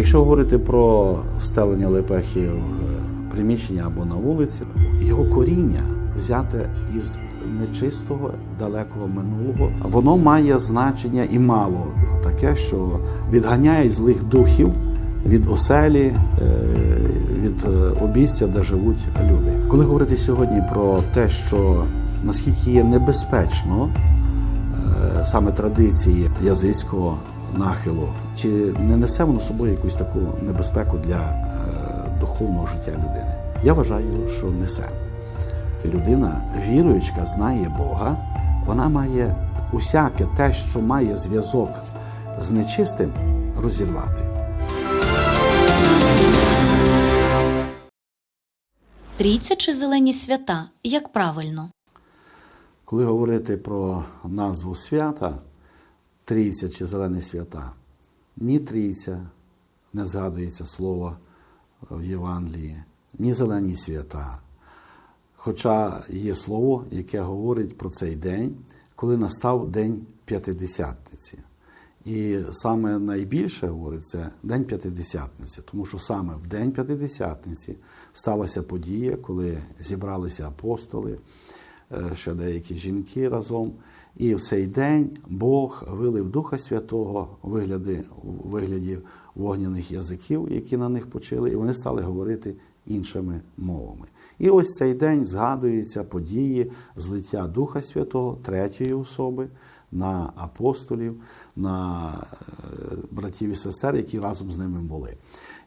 Якщо говорити про встелення лепехів в приміщення або на вулиці, його коріння взяте із нечистого далекого минулого, воно має значення і мало таке, що відганяє злих духів від оселі, е, від е, обійстя, де живуть люди. Коли говорити сьогодні про те, що наскільки є небезпечно е, саме традиції язицького нахилу, чи не несе воно собою якусь таку небезпеку для е, духовного життя людини? Я вважаю, що несе. Людина, віруючка, знає Бога, вона має усяке те, що має зв'язок з нечистим, розірвати. Трійця чи зелені свята? Як правильно? Коли говорити про назву свята, трійця чи зелені свята, ні трійця не згадується слово в Євангелії, ні зелені свята. Хоча є слово, яке говорить про цей день, коли настав День П'ятидесятниці. І саме найбільше говорить це День П'ятидесятниці, тому що саме в День П'ятидесятниці сталася подія, коли зібралися апостоли, е, ще деякі жінки разом. І в цей день Бог вилив Духа Святого у вигляді, вигляді вогняних язиків, які на них почили, і вони стали говорити іншими мовами. І ось цей день згадується події злиття Духа Святого, третьої особи на апостолів, на е, братів і сестер, які разом з ними були.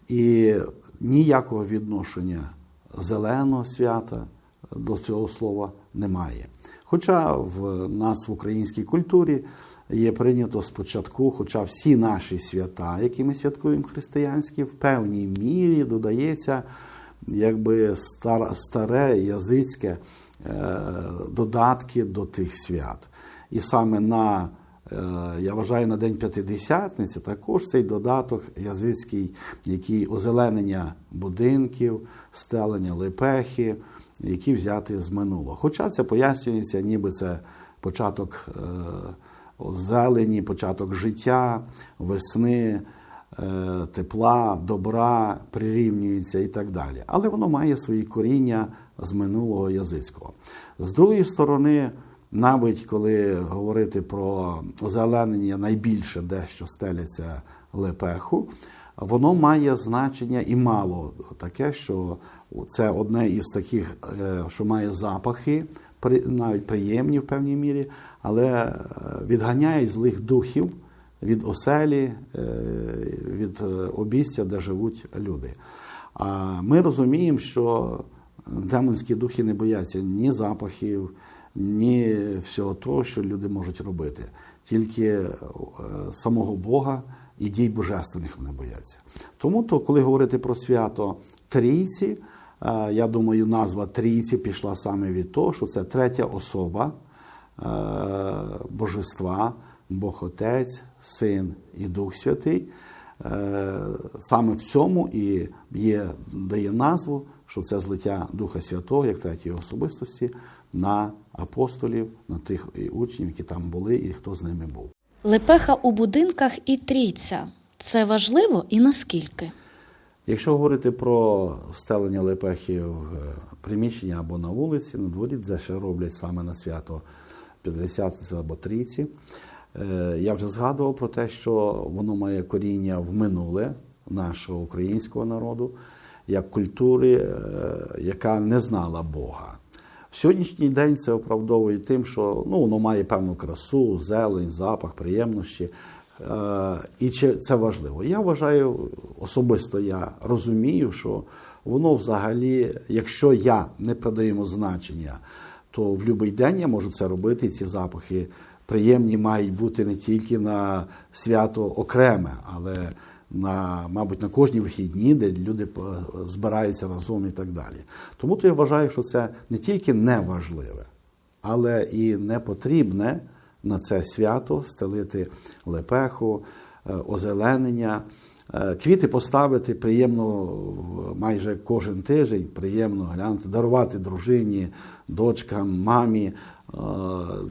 І ніякого відношення зеленого свята до цього слова немає. Хоча в нас в українській культурі є прийнято спочатку, хоча всі наші свята, які ми святкуємо християнські, в певній мірі додається якби старе язицьке е, додатки до тих свят. І саме на, е, я вважаю, на День П'ятидесятниці також цей додаток язицький, який озеленення будинків, стелення лепехи, які взяти з минулого. Хоча це пояснюється, ніби це початок е, зелені, початок життя, весни. Е, тепла, добра прирівнюється і так далі. Але воно має свої коріння з минулого язицького. З другої сторони, навіть коли говорити про озеленення найбільше дещо стеляться лепеху, воно має значення і мало таке, що це одне із таких, е, що має запахи, навіть приємні в певній мірі, але е, відганяє злих духів від оселі, е, від обійстя, де живуть люди. А ми розуміємо, що демонські духи не бояться ні запахів, ні всього того, що люди можуть робити, тільки самого Бога і дій божественних вони бояться. Тому то, коли говорити про свято трійці, я думаю, назва трійці пішла саме від того, що це третя особа божества. Бог Отець, Син і Дух Святий. Е, саме в цьому і є, дає назву, що це злиття Духа Святого, як третьої особистості, на апостолів, на тих учнів, які там були, і хто з ними був. Лепеха у будинках і трійця це важливо і наскільки? Якщо говорити про встелення лепехів в приміщення або на вулиці, на дворі, це ще роблять саме на свято 50 або трійці. Е, я вже згадував про те, що воно має коріння в минуле нашого українського народу, як культури, е, яка не знала Бога. В сьогоднішній день це оправдовує тим, що ну, воно має певну красу, зелень, запах, приємності. Е, і чи це важливо? Я вважаю, особисто я розумію, що воно взагалі, якщо я не придаю значення, то в будь-який день я можу це робити, ці запахи приємні мають бути не тільки на свято окреме, але на, мабуть, на кожні вихідні, де люди збираються разом і так далі. Тому то я вважаю, що це не тільки не важливе, але і не потрібне на це свято стелити лепеху, е, озеленення. Е, квіти поставити приємно майже кожен тиждень, приємно глянути, дарувати дружині, дочкам, мамі. Е,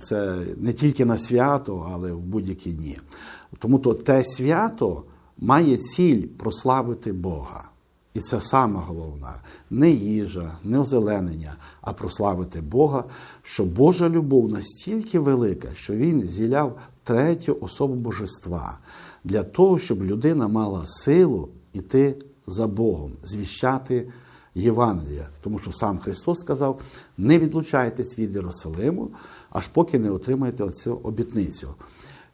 це не тільки на свято, але в будь-які дні. Тому то те свято має ціль прославити Бога. І це саме головне не їжа, не озеленення, а прославити Бога, що Божа любов настільки велика, що Він зіляв третю особу божества для того, щоб людина мала силу йти за Богом, звіщати Євангелія. Тому що сам Христос сказав: не відлучайтесь від Єрусалиму, аж поки не отримаєте оцю обітницю.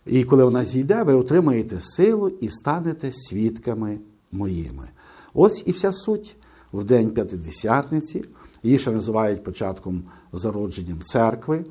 І коли вона зійде, ви отримаєте силу і станете свідками моїми. Ось і вся суть в день П'ятидесятниці, її ще називають початком зародженням церкви.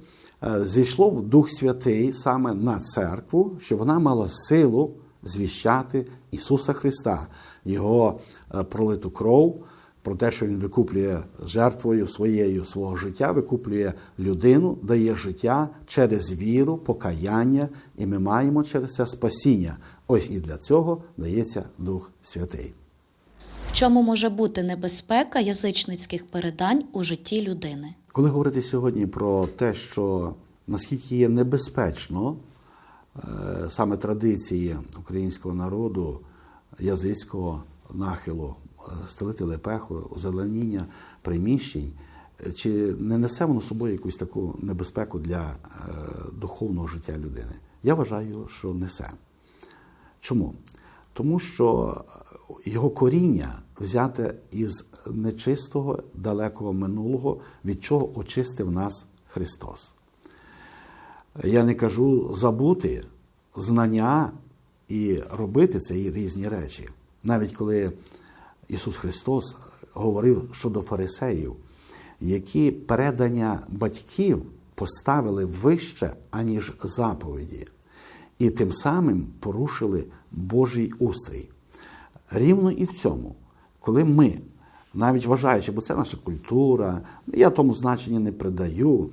е, Зійшло в Дух Святий саме на церкву, щоб вона мала силу звіщати Ісуса Христа, Його е, пролиту кров, про те, що Він викуплює жертвою своєю свого життя, викуплює людину, дає життя через віру, покаяння, і ми маємо через це спасіння. Ось і для цього дається Дух Святий. Чому може бути небезпека язичницьких передань у житті людини? Коли говорити сьогодні про те, що наскільки є небезпечно е, саме традиції українського народу, язицького нахилу, е, стелити лепеху, озеленіння приміщень, е, чи не несе воно собою якусь таку небезпеку для духовного життя людини? Я вважаю, що несе. Чому? Тому що його коріння взяте із нечистого, далекого минулого, від чого очистив нас Христос. Я не кажу забути знання і робити це і різні речі. Навіть коли Ісус Христос говорив щодо фарисеїв, які передання батьків поставили вище, аніж заповіді, і тим самим порушили Божий устрій. Рівно і в цьому, коли ми, навіть вважаючи, бо це наша культура, я тому значення не придаю,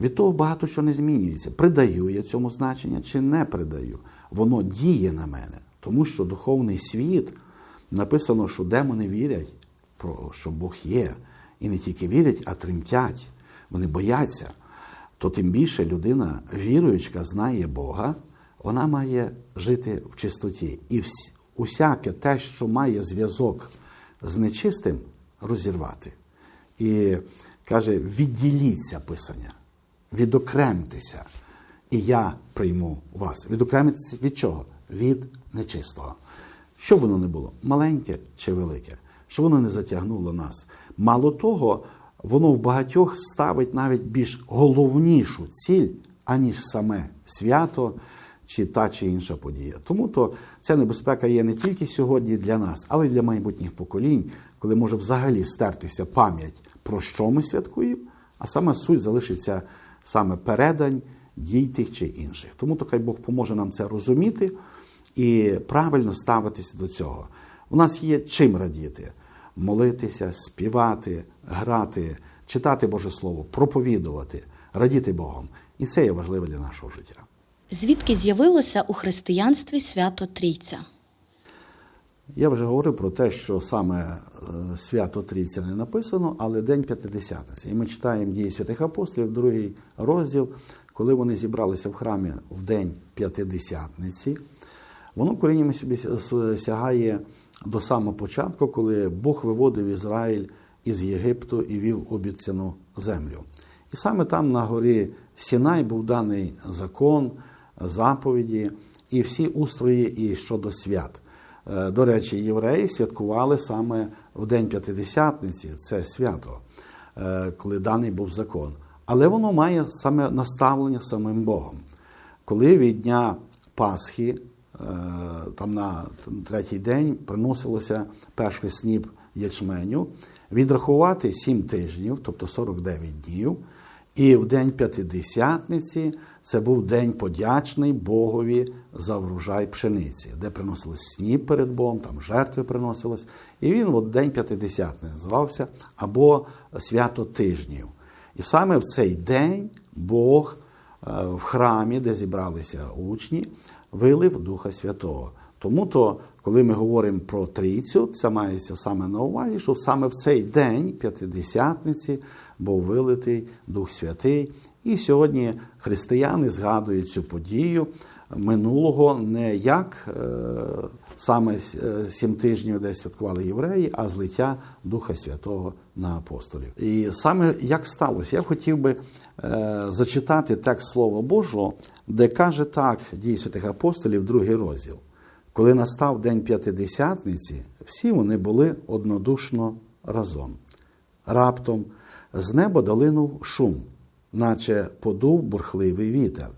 від того багато що не змінюється. Придаю я цьому значення чи не придаю. Воно діє на мене, тому що духовний світ написано, що демони вірять, що Бог є. І не тільки вірять, а тремтять. Вони бояться. То тим більше людина, віруючка, знає Бога, вона має жити в чистоті. І усяке те, що має зв'язок з нечистим, розірвати. І каже: відділіться писання, відокремтеся, і я прийму вас. Відокремитися від чого? Від нечистого. Щоб воно не було, маленьке чи велике, щоб воно не затягнуло нас. Мало того, воно в багатьох ставить навіть більш головнішу ціль, аніж саме свято чи та чи інша подія. Тому то ця небезпека є не тільки сьогодні для нас, але й для майбутніх поколінь, коли може взагалі стертися пам'ять, про що ми святкуємо, а саме суть залишиться саме передань дій тих чи інших. Тому то хай Бог поможе нам це розуміти і правильно ставитися до цього. У нас є чим радіти: молитися, співати, грати, читати Боже Слово, проповідувати, радіти Богом. І це є важливо для нашого життя. Звідки з'явилося у християнстві свято Трійця? Я вже говорив про те, що саме е, свято Трійця не написано, але День П'ятидесятниці. І ми читаємо дії святих апостолів, другий розділ, коли вони зібралися в храмі в День П'ятидесятниці. Воно коріннями собі сягає до самого початку, коли Бог виводив Ізраїль із Єгипту і вів обіцяну землю. І саме там на горі Сінай був даний закон, заповіді і всі устрої і щодо свят. Е, До речі, євреї святкували саме в День П'ятидесятниці, це свято, е, коли даний був закон. Але воно має саме наставлення самим Богом. Коли від дня Пасхи, е, там на третій день, приносилося перший сніп ячменю, відрахувати 7 тижнів, тобто 49 днів. І в день П'ятидесятниці це був день подячний Богові за врожай пшениці, де приносилось сніп перед Богом, там жертви приносились. І він от день П'ятидесятний називався або свято тижнів. І саме в цей день Бог е, в храмі, де зібралися учні, вилив Духа Святого. Тому то, коли ми говоримо про трійцю, це мається саме на увазі, що саме в цей день П'ятидесятниці був вилитий Дух Святий. І сьогодні християни згадують цю подію минулого не як е, саме е, сім тижнів, де святкували євреї, а злиття Духа Святого на апостолів. І саме як сталося, я хотів би е, зачитати текст Слова Божого, де каже так дії святих апостолів, другий розділ. Коли настав день п'ятидесятниці, всі вони були однодушно разом. Раптом з неба долинув шум, наче подув бурхливий вітер,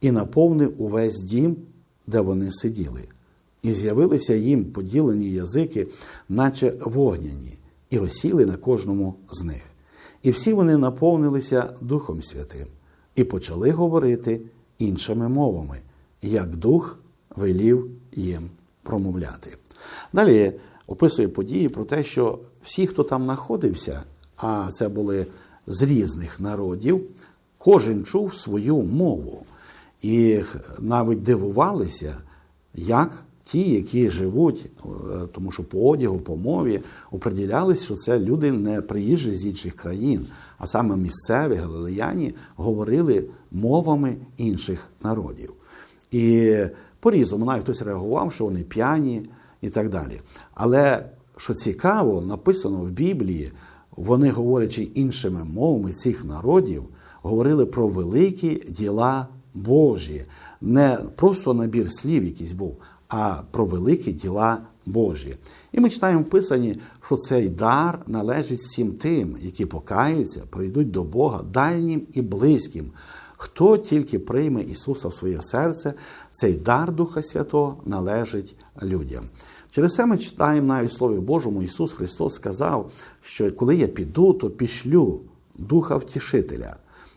і наповнив увесь дім, де вони сиділи. І з'явилися їм поділені язики, наче вогняні, і осіли на кожному з них. І всі вони наповнилися Духом Святим і почали говорити іншими мовами, як Дух велів їм промовляти. Далі описує події про те, що всі, хто там знаходився, а це були з різних народів, кожен чув свою мову. І навіть дивувалися, як ті, які живуть, е, тому що по одягу, по мові оприділялись, що це люди не приїжджі з інших країн, а саме місцеві галилеяні говорили мовами інших народів. І по-різному, навіть хтось реагував, що вони п'яні і так далі. Але що цікаво, написано в Біблії, вони, говорячи іншими мовами цих народів, говорили про великі діла Божі, не просто набір слів якийсь був, а про великі діла Божі. І ми читаємо в Писанні, що цей дар належить всім тим, які покаються, прийдуть до Бога дальнім і близьким. Хто тільки прийме Ісуса в своє серце, цей дар Духа Святого належить людям. Через це ми читаємо навіть Слові Божому, Ісус Христос сказав, що коли я піду, то пішлю Духа Втішителя,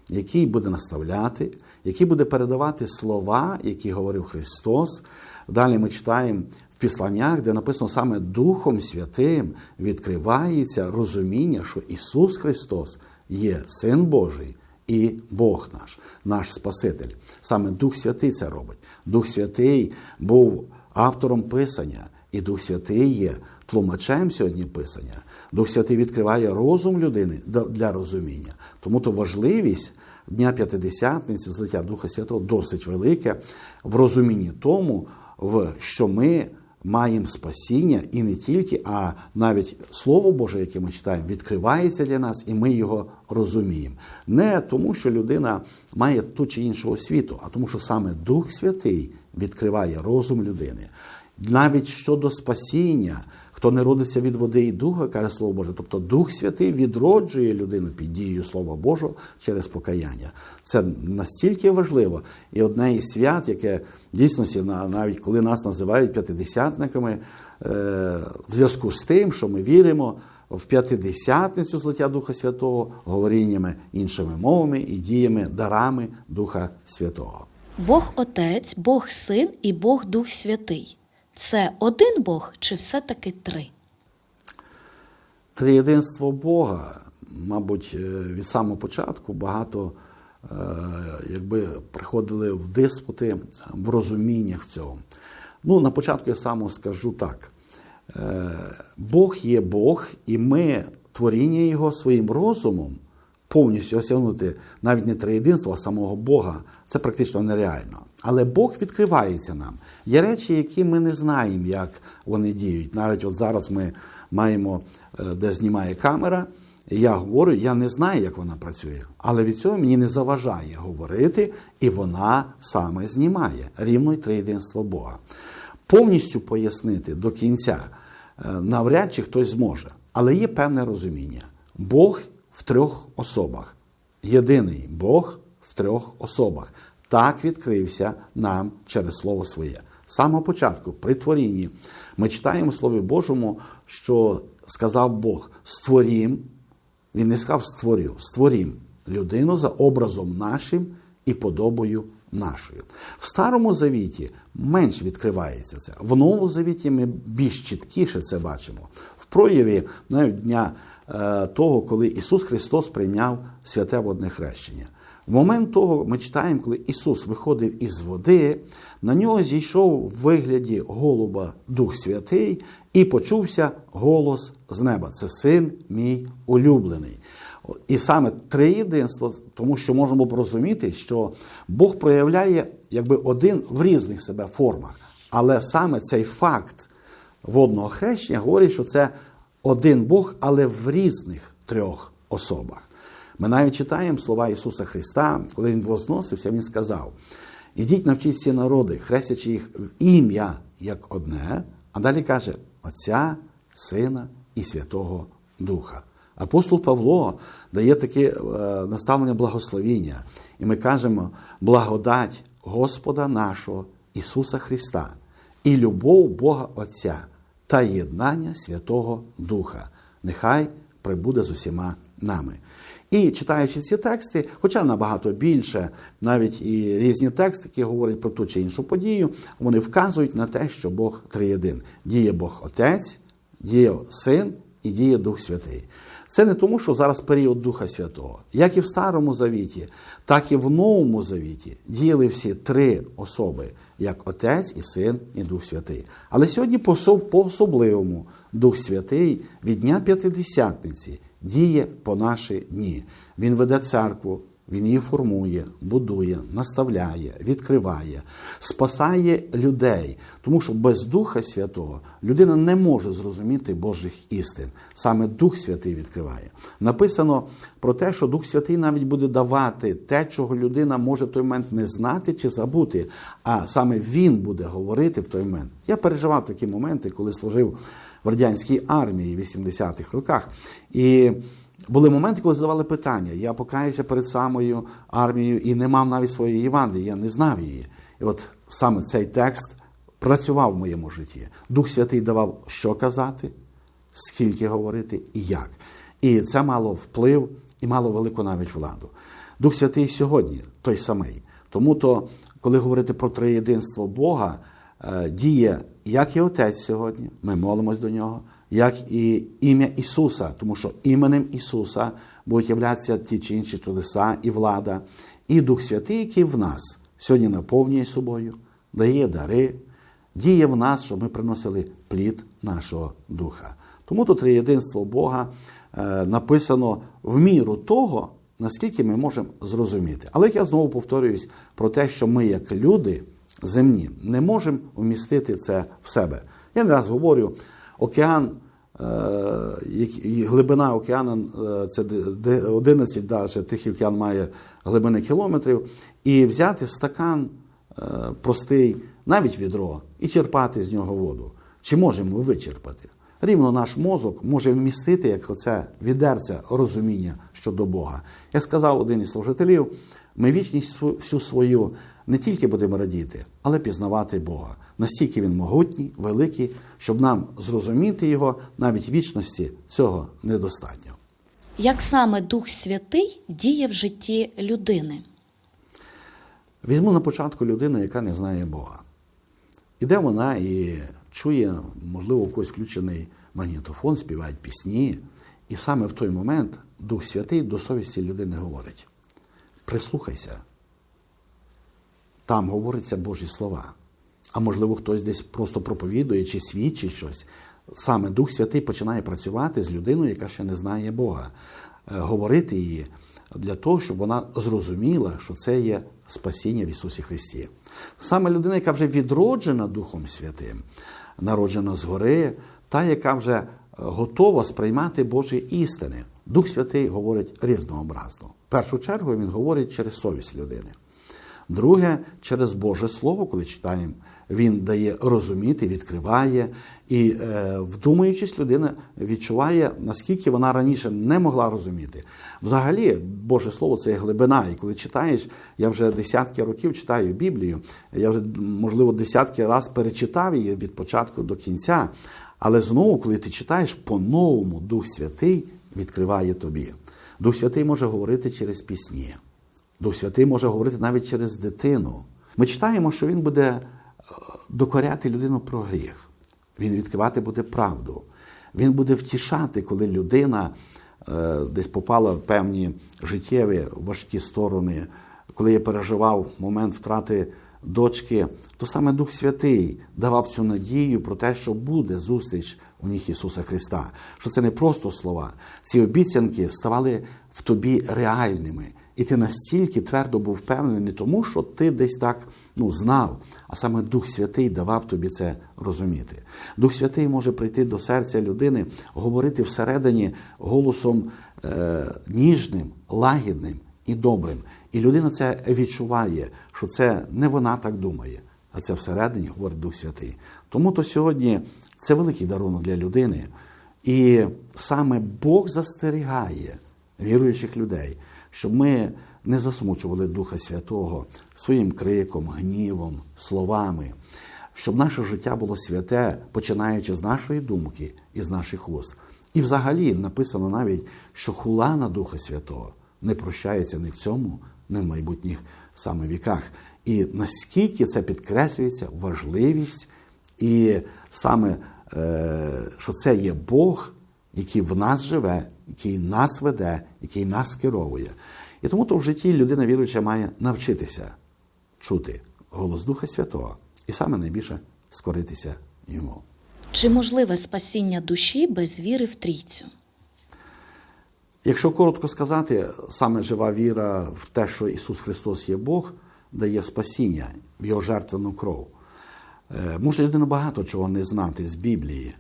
який буде наставляти, який буде передавати слова, які говорив Христос. Далі ми читаємо в Післаннях, де написано саме Духом Святим відкривається розуміння, що Ісус Христос є Син Божий і Бог наш, наш Спаситель. Саме Дух Святий це робить. Дух Святий був автором Писання, і Дух Святий є тлумачем сьогодні Писання. Дух Святий відкриває розум людини для розуміння. Тому то важливість Дня П'ятидесятниці, злиття Духа Святого досить велике в розумінні тому, в що ми маємо спасіння і не тільки, а навіть Слово Боже, яке ми читаємо, відкривається для нас, і ми його розуміємо. Не тому, що людина має ту чи іншу освіту, а тому, що саме Дух Святий відкриває розум людини. Навіть щодо спасіння, хто не родиться від води і духа, каже Слово Боже, тобто Дух Святий відроджує людину під дією Слова Божого через покаяння. Це настільки важливо. І одне із свят, яке дійсності, навіть коли нас називають п'ятидесятниками, е, в зв'язку з тим, що ми віримо в п'ятидесятницю злиття Духа Святого, говоріннями іншими мовами і діями, дарами Духа Святого. Бог Отець, Бог Син і Бог Дух Святий. Це один Бог чи все-таки три? Триєдинство Бога, мабуть, е, від самого початку багато е, якби приходили в диспути в розуміннях цього. Ну, на початку я саме скажу так: е, Бог є Бог, і ми творіння Його своїм розумом повністю осягнути навіть не триєдинство, а самого Бога. Це практично нереально. Але Бог відкривається нам. Є речі, які ми не знаємо, як вони діють. Навіть от зараз ми маємо, е, де знімає камера. Я говорю, я не знаю, як вона працює, але від цього мені не заважає говорити, і вона саме знімає рівно й триєдинство Бога. Повністю пояснити до кінця е, навряд чи хтось зможе, але є певне розуміння. Бог в трьох особах. Єдиний Бог в трьох особах. Так відкрився нам через Слово Своє. З самого початку, при творінні, ми читаємо Слові Божому, що сказав Бог: створім, він не сказав створю, створім людину за образом нашим і подобою нашою. В Старому Завіті менш відкривається це. В Новому Завіті ми більш чіткіше це бачимо. В прояві навіть дня того, коли Ісус Христос прийняв святе водне хрещення. В момент того ми читаємо, коли Ісус виходив із води, на нього зійшов в вигляді голуба Дух Святий і почувся голос з неба. Це син мій улюблений. І саме триєдинство, тому що було розуміти, що Бог проявляє якби один в різних себе формах. Але саме цей факт водного хрещення говорить, що це один Бог, але в різних трьох особах. Ми навіть читаємо слова Ісуса Христа, коли Він возносився, Він сказав: Ідіть навчіть всі народи, хрестячи їх в ім'я як одне, а далі каже Отця, Сина і Святого Духа. Апостол Павло дає таке е, наставлення благословіння, і ми кажемо благодать Господа нашого Ісуса Христа і любов Бога Отця та єднання Святого Духа. Нехай прибуде з усіма нами. І читаючи ці тексти, хоча набагато більше, навіть і різні тексти, які говорять про ту чи іншу подію, вони вказують на те, що Бог триєдин. Діє Бог Отець, діє Син і діє Дух Святий. Це не тому, що зараз період Духа Святого. Як і в Старому Завіті, так і в Новому Завіті діяли всі три особи, як Отець і Син, і Дух Святий. Але сьогодні по-особливому Дух Святий від Дня П'ятидесятниці діє по наші дні. Він веде церкву, він її формує, будує, наставляє, відкриває, спасає людей, тому що без Духа Святого людина не може зрозуміти Божих істин. Саме Дух Святий відкриває. Написано про те, що Дух Святий навіть буде давати те, чого людина може в той момент не знати чи забути, а саме він буде говорити в той момент. Я переживав такі моменти, коли служив в радянській армії в 80-х роках. І були моменти, коли задавали питання. Я покаявся перед самою армією і не мав навіть своєї Євангелії, я не знав її. І от саме цей текст працював в моєму житті. Дух Святий давав, що казати, скільки говорити і як. І це мало вплив і мало велику навіть владу. Дух Святий сьогодні той самий. Тому то, коли говорити про триєдинство Бога, е, діє як і Отець сьогодні, ми молимось до нього як і ім'я Ісуса, тому що іменем Ісуса будуть являтися ті чи інші чудеса і влада, і Дух Святий, який в нас сьогодні наповнює собою, дає дари, діє в нас, щоб ми приносили плід нашого духа. Тому тут триєдинство Бога е, написано в міру того, наскільки ми можемо зрозуміти. Але я знову повторююсь про те, що ми, як люди земні, не можемо вмістити це в себе. Я не раз говорю, океан Е, глибина океану е, це 11 даже, Тихий океан має глибини кілометрів, і взяти стакан е, простий, навіть відро, і черпати з нього воду. Чи можемо вичерпати? Рівно наш мозок може вмістити, як оце відерце розуміння щодо Бога. Як сказав один із служителів, ми вічність всю свою не тільки будемо радіти, але пізнавати Бога. Настільки він могутній, великий, щоб нам зрозуміти його навіть вічності цього недостатньо. Як саме Дух Святий діє в житті людини? Візьму на початку людину, яка не знає Бога. Іде вона і чує, можливо, у когось включений магнітофон, співають пісні. І саме в той момент Дух Святий до совісті людини говорить: прислухайся, там говориться Божі слова а можливо, хтось десь просто проповідує чи свідчить щось. Саме Дух Святий починає працювати з людиною, яка ще не знає Бога, е, говорити її для того, щоб вона зрозуміла, що це є спасіння в Ісусі Христі. Саме людина, яка вже відроджена Духом Святим, народжена згори, та, яка вже е, готова сприймати Божі істини. Дух Святий говорить різнообразно. В першу чергу він говорить через совість людини. Друге, через Боже Слово, коли читаємо він дає розуміти, відкриває. І, е, вдумуючись, людина відчуває, наскільки вона раніше не могла розуміти. Взагалі, Боже Слово це є глибина. І коли читаєш, я вже десятки років читаю Біблію, я вже, можливо, десятки разів перечитав її від початку до кінця. Але знову, коли ти читаєш, по-новому Дух Святий відкриває тобі. Дух Святий може говорити через пісні. Дух Святий може говорити навіть через дитину. Ми читаємо, що він буде докоряти людину про гріх. Він відкривати буде правду. Він буде втішати, коли людина е, десь попала в певні життєві важкі сторони, коли я переживав момент втрати дочки, то саме Дух Святий давав цю надію про те, що буде зустріч у них Ісуса Христа. Що це не просто слова. Ці обіцянки ставали в тобі реальними. І ти настільки твердо був впевнений, не тому, що ти десь так ну, знав, а саме Дух Святий давав тобі це розуміти. Дух Святий може прийти до серця людини, говорити всередині голосом е, ніжним, лагідним і добрим. І людина це відчуває, що це не вона так думає, а це всередині говорить Дух Святий. Тому то сьогодні це великий дарунок для людини. І саме Бог застерігає віруючих людей, щоб ми не засмучували Духа Святого своїм криком, гнівом, словами, щоб наше життя було святе, починаючи з нашої думки і з наших уст. І взагалі написано навіть, що хула на Духа Святого не прощається ні в цьому, ні в майбутніх саме віках. І наскільки це підкреслюється важливість, і саме, е, що це є Бог, який в нас живе, який нас веде, який нас керовує. І тому то в житті людина віруюча має навчитися чути голос Духа Святого і саме найбільше скоритися йому. Чи можливе спасіння душі без віри в трійцю? Якщо коротко сказати, саме жива віра в те, що Ісус Христос є Бог, дає спасіння в Його жертвену кров. Е, Може людина багато чого не знати з Біблії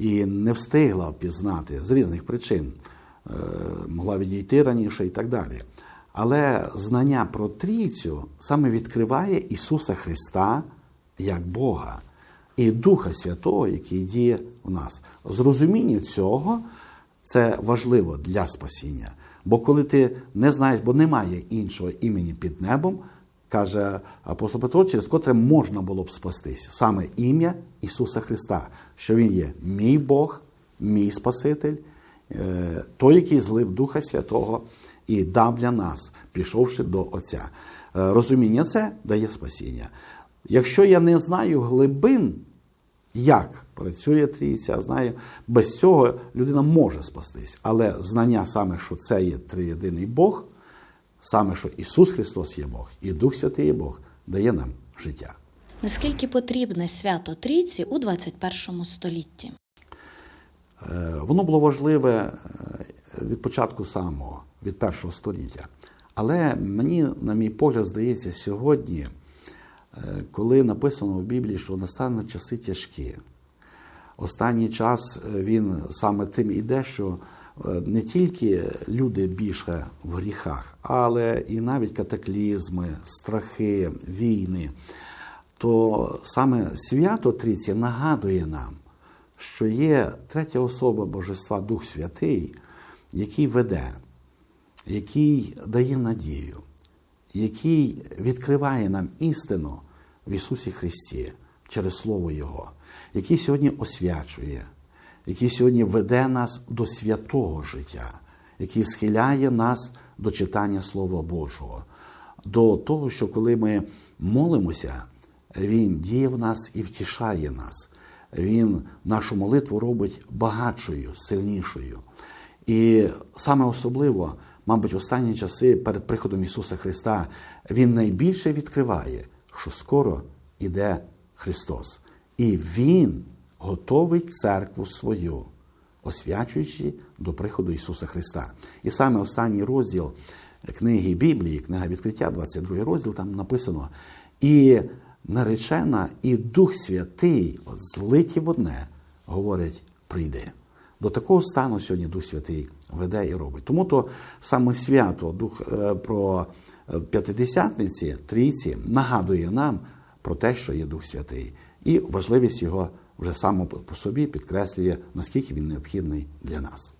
і не встигла впізнати з різних причин, Е, могла відійти раніше і так далі. Але знання про трійцю саме відкриває Ісуса Христа як Бога і Духа Святого, який діє в нас. Зрозуміння цього це важливо для спасіння. Бо коли ти не знаєш, бо немає іншого імені під небом, каже апостол Петро, через котре можна було б спастись. Саме ім'я Ісуса Христа, що Він є мій Бог, мій Спаситель, е, той, який злив Духа Святого і дав для нас, пішовши до Отця. Е, Розуміння це дає спасіння. Якщо я не знаю глибин, як працює трійця, знає, без цього людина може спастись. Але знання саме, що це є триєдиний Бог, саме, що Ісус Христос є Бог і Дух Святий є Бог, дає нам життя. Наскільки потрібне свято трійці у 21 столітті? Е, Воно було важливе е, від початку самого, від першого століття. Але мені, на мій погляд, здається, сьогодні, е, коли написано в Біблії, що настануть часи тяжкі, останній час він саме тим іде, що не тільки люди більше в гріхах, але і навіть катаклізми, страхи, війни, то саме свято Трійці нагадує нам, що є третя особа Божества, Дух Святий, який веде, який дає надію, який відкриває нам істину в Ісусі Христі через Слово Його, який сьогодні освячує, який сьогодні веде нас до святого життя, який схиляє нас до читання Слова Божого, до того, що коли ми молимося, Він діє в нас і втішає нас. Він нашу молитву робить багатшою, сильнішою. І саме особливо, мабуть, останні часи перед приходом Ісуса Христа Він найбільше відкриває, що скоро іде Христос. І Він готовить церкву свою, освячуючи до приходу Ісуса Христа. І саме останній розділ книги Біблії, книга відкриття, 22 розділ, там написано. І наречена, і Дух Святий, злиті в одне, говорять, прийди. До такого стану сьогодні Дух Святий веде і робить. Тому то саме свято Дух е, про е, п'ятидесятниці, трійці нагадує нам про те, що є Дух Святий, і важливість його вже само по собі підкреслює, наскільки він необхідний для нас.